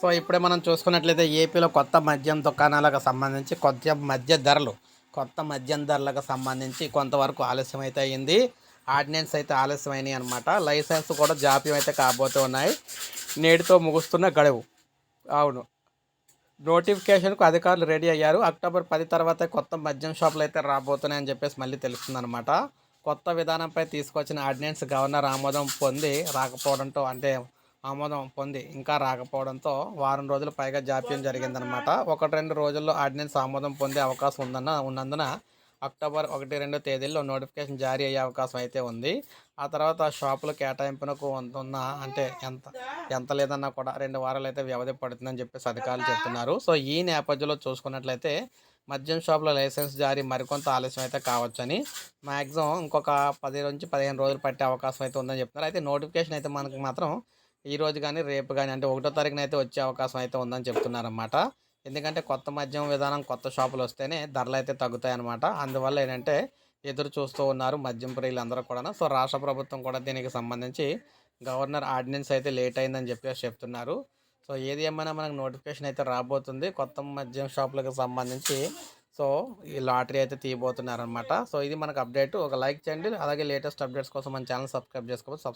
So ఇప్పుడే మనం చూసుకున్నట్లయితే ఏపీలో కొత్త మద్యం దుకాణాలకు సంబంధించి కొత్త మద్య ధరలు కొత్త మద్యం ధరలకు సంబంధించి కొంతవరకు ఆలస్యం అయితే అయింది. ఆర్డినెన్స్ అయితే ఆలస్యమైనాయి అనమాట లైసెన్స్ కూడా జాప్యం అయితే కాబోతూ ఉన్నాయి. నేటితో ముగుస్తున్న గడువు. అవును. నోటిఫికేషన్కు అధికారులు రెడీ అయ్యారు. అక్టోబర్ పది తర్వాత కొత్త మద్యం షాపులు అయితే రాబోతున్నాయని చెప్పేసి మళ్ళీ తెలుస్తుందన్నమాట. కొత్త విధానంపై తీసుకొచ్చిన ఆర్డినెన్స్ గవర్నర్ ఆమోదం పొంది రాకపోవడంతో అంటే ఆమోదం పొంది ఇంకా రాకపోవడంతో వారం రోజులు పైగా జాప్యం జరిగిందనమాట ఒకటి రెండు రోజుల్లో ఆర్డినెన్స్ ఆమోదం పొందే అవకాశం ఉందన్న ఉన్నందున అక్టోబర్ ఒకటి రెండు తేదీల్లో నోటిఫికేషన్ జారీ అయ్యే అవకాశం అయితే ఉంది. ఆ తర్వాత షాపుల కేటాయింపునకు ఉన్న అంటే ఎంత ఎంత లేదన్నా కూడా రెండు వారాలు అయితే వ్యవధి పడుతుందని చెప్పేసి అధికారులు చెప్తున్నారు. సో ఈ నేపథ్యంలో చూసుకున్నట్లయితే మద్యం షాపుల లైసెన్స్ జారీ మరికొంత ఆలస్యం అయితే కావచ్చని మ్యాక్సిమం ఇంకొక పది నుంచి పదిహేను రోజులు పట్టే అవకాశం అయితే ఉందని చెప్తున్నారు. అయితే నోటిఫికేషన్ అయితే మనకి మాత్రం ఈ రోజు కానీ రేపు కానీ అంటే ఒకటో తారీఖున అయితే వచ్చే అవకాశం అయితే ఉందని చెప్తున్నారన్నమాట. ఎందుకంటే కొత్త మద్యం విధానం కొత్త షాపులు వస్తేనే ధరలు అయితే తగ్గుతాయన్నమాట. అందువల్ల ఏంటంటే ఎదురు చూస్తూ ఉన్నారు మద్యం ప్రియులు అందరూ కూడా సో రాష్ట్ర ప్రభుత్వం కూడా దీనికి సంబంధించి గవర్నర్ ఆర్డినెన్స్ అయితే లేట్ అయిందని చెప్పేసి చెప్తున్నారు. సో ఏది ఏమైనా మనకు నోటిఫికేషన్ అయితే రాబోతుంది కొత్త మద్యం షాపులకు సంబంధించి. సో ఈ లాటరీ అయితే తీయబోతున్నారనమాట సో ఇది మనకు అప్డేట్. ఒక లైక్ చేయండి. అలాగే లేటెస్ట్ అప్డేట్స్ కోసం మన ఛానల్ సబ్స్క్రైబ్ చేసుకోవచ్చు